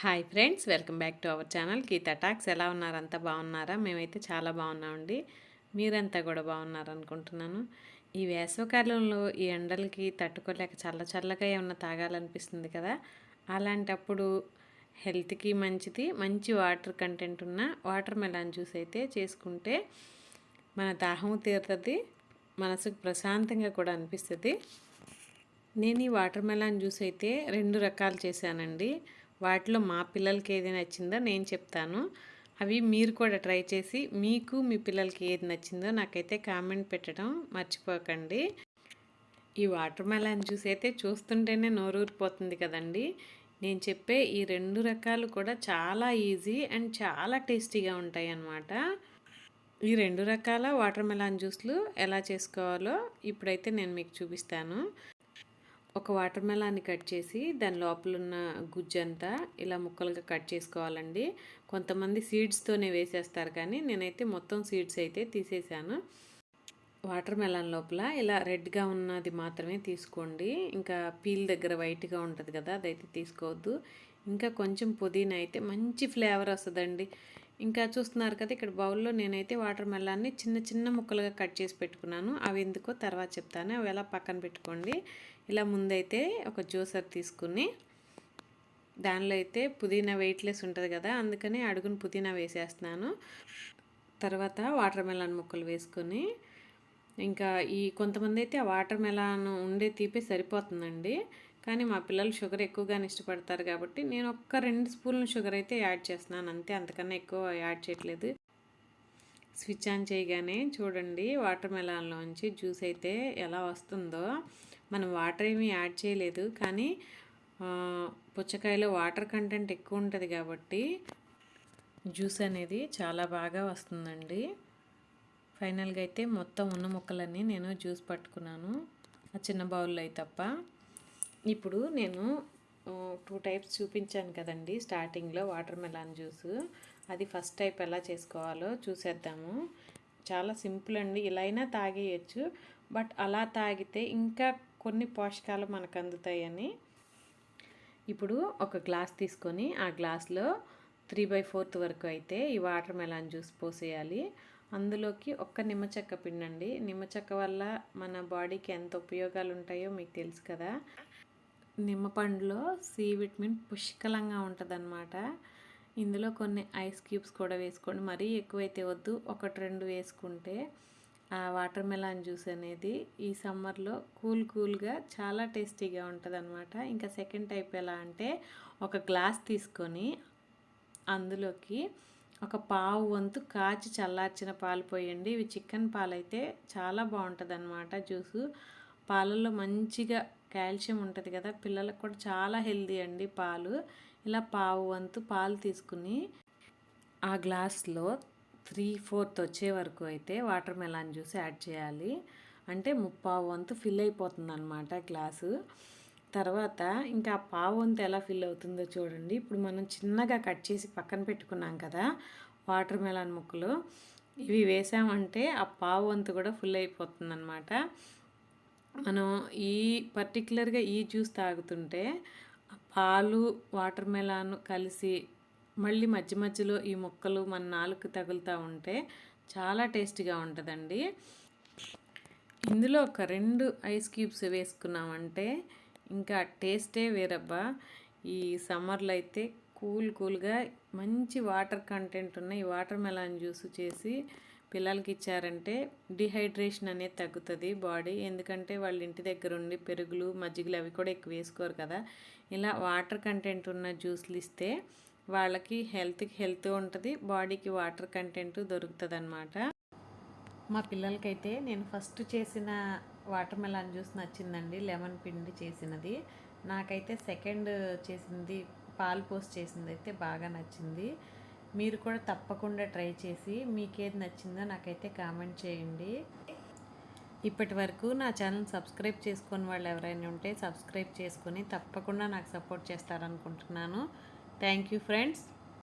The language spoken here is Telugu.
Hi friends welcome back to our channel. Geetha Talks. ఎలా ఉన్నారంతా బాగున్నారా? మేమైతే చాలా బాగున్నామండి. మీరంతా కూడా బాగున్నారనుకుంటున్నాను. ఈ వేసవకాలంలో ఈ ఎండలకి తట్టుకోలేక చల్ల చల్లగా ఏమన్నా తాగాలనిపిస్తుంది కదా? అలాంటప్పుడు హెల్త్కి మంచిది. మంచి వాటర్ కంటెంట్ ఉన్న వాటర్ మెలాన్ జ్యూస్ అయితే చేసుకుంటే మన దాహం తీరుతుంది మనసుకు ప్రశాంతంగా కూడా అనిపిస్తుంది. నేను ఈ వాటర్ మెలాన్ జ్యూస్ అయితే రెండు రకాలు చేశానండి. వాటిలో మా పిల్లలకి ఏది నచ్చిందో నేను చెప్తాను. అవి మీరు కూడా ట్రై చేసి మీకు మీ పిల్లలకి ఏది నచ్చిందో నాకైతే కామెంట్ పెట్టడం మర్చిపోకండి. ఈ వాటర్ మెలాన్ జ్యూస్ అయితే చూస్తుంటేనే నోరూరిపోతుంది కదండి. నేను చెప్పే ఈ రెండు రకాలు కూడా చాలా ఈజీ అండ్ చాలా టేస్టీగా ఉంటాయి అన్నమాట ఈ రెండు రకాల వాటర్ మెలాన్ జ్యూస్లు ఎలా చేసుకోవాలో ఇప్పుడైతే నేను మీకు చూపిస్తాను. ఒక వాటర్ మెలాన్ని కట్ చేసి దాని లోపల ఉన్న గుజ్జంతా ఇలా ముక్కలుగా కట్ చేసుకోవాలండి. కొంతమంది సీడ్స్తోనే వేసేస్తారు కానీ నేనైతే మొత్తం సీడ్స్ అయితే తీసేసాను. వాటర్ మెలాన్ లోపల ఇలా రెడ్గా ఉన్నది మాత్రమే తీసుకోండి. ఇంకా పీల్ దగ్గర వైట్గా ఉంటుంది కదా అదైతే తీసుకోవద్దు. ఇంకా కొంచెం పుదీనా అయితే మంచి ఫ్లేవర్ వస్తుందండి. ఇంకా చూస్తున్నారు కదా ఇక్కడ బౌల్లో నేనైతే వాటర్ మెలాన్ని చిన్న చిన్న ముక్కలుగా కట్ చేసి పెట్టుకున్నాను. అవి ఎందుకో తర్వాత చెప్తాను. అవి ఎలా పక్కన పెట్టుకోండి. ఇలా ముందైతే ఒక జ్యూసర్ తీసుకుని దానిలో అయితే పుదీనా వెయిట్లెస్ ఉంటుంది కదా అందుకని అడుగును పుదీనా వేసేస్తున్నాను. తర్వాత వాటర్ మెలాన్ ముక్కలు వేసుకొని ఇంకా ఈ కొంతమంది అయితే ఆ వాటర్ మెలాన్ ఉండే తీపి సరిపోతుందండి. కానీ మా పిల్లలు షుగర్ ఎక్కువగానే ఇష్టపడతారు కాబట్టి నేను ఒక్క రెండు స్పూన్ల షుగర్ అయితే యాడ్ చేస్తున్నాను. అంతే అంతకన్నా ఎక్కువ యాడ్ చేయట్లేదు. స్విచ్ ఆన్ చేయగానే చూడండి వాటర్ మెలాన్లోంచి జ్యూస్ అయితే ఎలా వస్తుందో. మనం వాటర్ ఏమీ యాడ్ చేయలేదు. కానీ పుచ్చకాయలో వాటర్ కంటెంట్ ఎక్కువ ఉంటుంది కాబట్టి జ్యూస్ అనేది చాలా బాగా వస్తుందండి. ఫైనల్గా అయితే మొత్తం ఉన్న ముక్కలన్నీ నేను జ్యూస్ పట్టుకున్నాను. ఆ చిన్న బౌల్లో అయితే తప్ప. ఇప్పుడు నేను టూ టైప్స్ చూపించాను కదండి. స్టార్టింగ్లో వాటర్ మెలాన్ జ్యూస్ అది ఫస్ట్ టైప్ ఎలా చేసుకోవాలో చూసేద్దాము. చాలా సింపుల్ అండి. ఇలా అయినా తాగేయచ్చు. బట్ అలా తాగితే ఇంకా కొన్ని పోషకాలు మనకు అందుతాయని ఇప్పుడు ఒక గ్లాస్ తీసుకొని ఆ గ్లాస్లో త్రీ బై ఫోర్త్ వరకు అయితే ఈ వాటర్ మెలాన్ జ్యూస్ పోసేయాలి. అందులోకి ఒక్క నిమ్మచెక్క పిండండి. నిమ్మచెక్క వల్ల మన బాడీకి ఎంత ఉపయోగాలు ఉంటాయో మీకు తెలుసు కదా. నిమ్మపండులో సి విటమిన్ పుష్కలంగా ఉంటుందన్నమాట. ఇందులో కొన్ని ఐస్ క్యూబ్స్ కూడా వేసుకోండి. మరీ ఎక్కువైతే వద్దు. ఒకటి రెండు వేసుకుంటే వాటర్ మెలాన్ జ్యూస్ అనేది ఈ సమ్మర్లో కూల్ కూల్గా చాలా టేస్టీగా ఉంటుంది అనమాట ఇంకా సెకండ్ టైప్ ఎలా అంటే ఒక గ్లాస్ తీసుకొని అందులోకి ఒక పావు వంతు కాచి చల్లార్చిన పాలు పోయండి. ఇవి చికెన్ పాలు అయితే చాలా బాగుంటుంది అనమాట జ్యూసు. పాలల్లో మంచిగా కాల్షియం ఉంటుంది కదా పిల్లలకు కూడా చాలా హెల్దీ అండి పాలు. ఇలా పావు వంతు పాలు తీసుకుని ఆ గ్లాస్లో త్రీ ఫోర్త్ వచ్చే వరకు అయితే వాటర్ మెలాన్ జ్యూస్ యాడ్ చేయాలి. అంటే ముప్పావు వంతు ఫిల్ అయిపోతుంది అనమాట గ్లాసు. తర్వాత ఇంకా ఆ పావు వంతు ఎలా ఫిల్ అవుతుందో చూడండి. ఇప్పుడు మనం చిన్నగా కట్ చేసి పక్కన పెట్టుకున్నాం కదా వాటర్ మెలాన్ ముక్కలు. ఇవి వేసామంటే ఆ పావు వంతు కూడా ఫుల్ అయిపోతుంది అనమాట మనం ఈ పర్టికులర్గా ఈ జ్యూస్ తాగుతుంటే పాలు వాటర్ మెలాన్ కలిసి మళ్ళీ మధ్య మధ్యలో ఈ ముక్కలు మన నాలుగు తగులుతూ ఉంటే చాలా టేస్టీగా ఉంటుందండి. ఇందులో ఒక రెండు ఐస్ క్యూబ్స్ వేసుకున్నామంటే ఇంకా టేస్టే వేరబ్బా. ఈ సమ్మర్లో అయితే కూల్ కూల్గా మంచి వాటర్ కంటెంట్ ఉన్న ఈ వాటర్ మెలాన్ జ్యూస్ చేసి పిల్లలకి ఇచ్చారంటే డిహైడ్రేషన్ అనేది తగ్గుతుంది బాడీ. ఎందుకంటే వాళ్ళ ఇంటి దగ్గర ఉండి పెరుగులు మజ్జిగలు అవి కూడా ఎక్కువ వేసుకోరు కదా. ఇలా వాటర్ కంటెంట్ ఉన్న జ్యూస్లు ఇస్తే వాళ్ళకి హెల్త్కి హెల్త్ ఉంటుంది బాడీకి వాటర్ కంటెంట్ దొరుకుతుంది అనమాట మా పిల్లలకైతే నేను ఫస్ట్ చేసిన వాటర్ మెలాన్ జ్యూస్ నచ్చిందండి లెమన్ పిండి చేసినది. నాకైతే సెకండ్ చేసింది పాలు పోస్ట్ చేసింది అయితే బాగా నచ్చింది. మీరు కూడా తప్పకుండా ట్రై చేసి మీకేది నచ్చిందో నాకైతే కామెంట్ చేయండి. ఇప్పటి వరకు నా ఛానల్ సబ్స్క్రైబ్ చేసుకుని వాళ్ళు ఎవరైనా ఉంటే సబ్స్క్రైబ్ చేసుకొని తప్పకుండా నాకు సపోర్ట్ చేస్తారనుకుంటున్నాను. Thank you friends.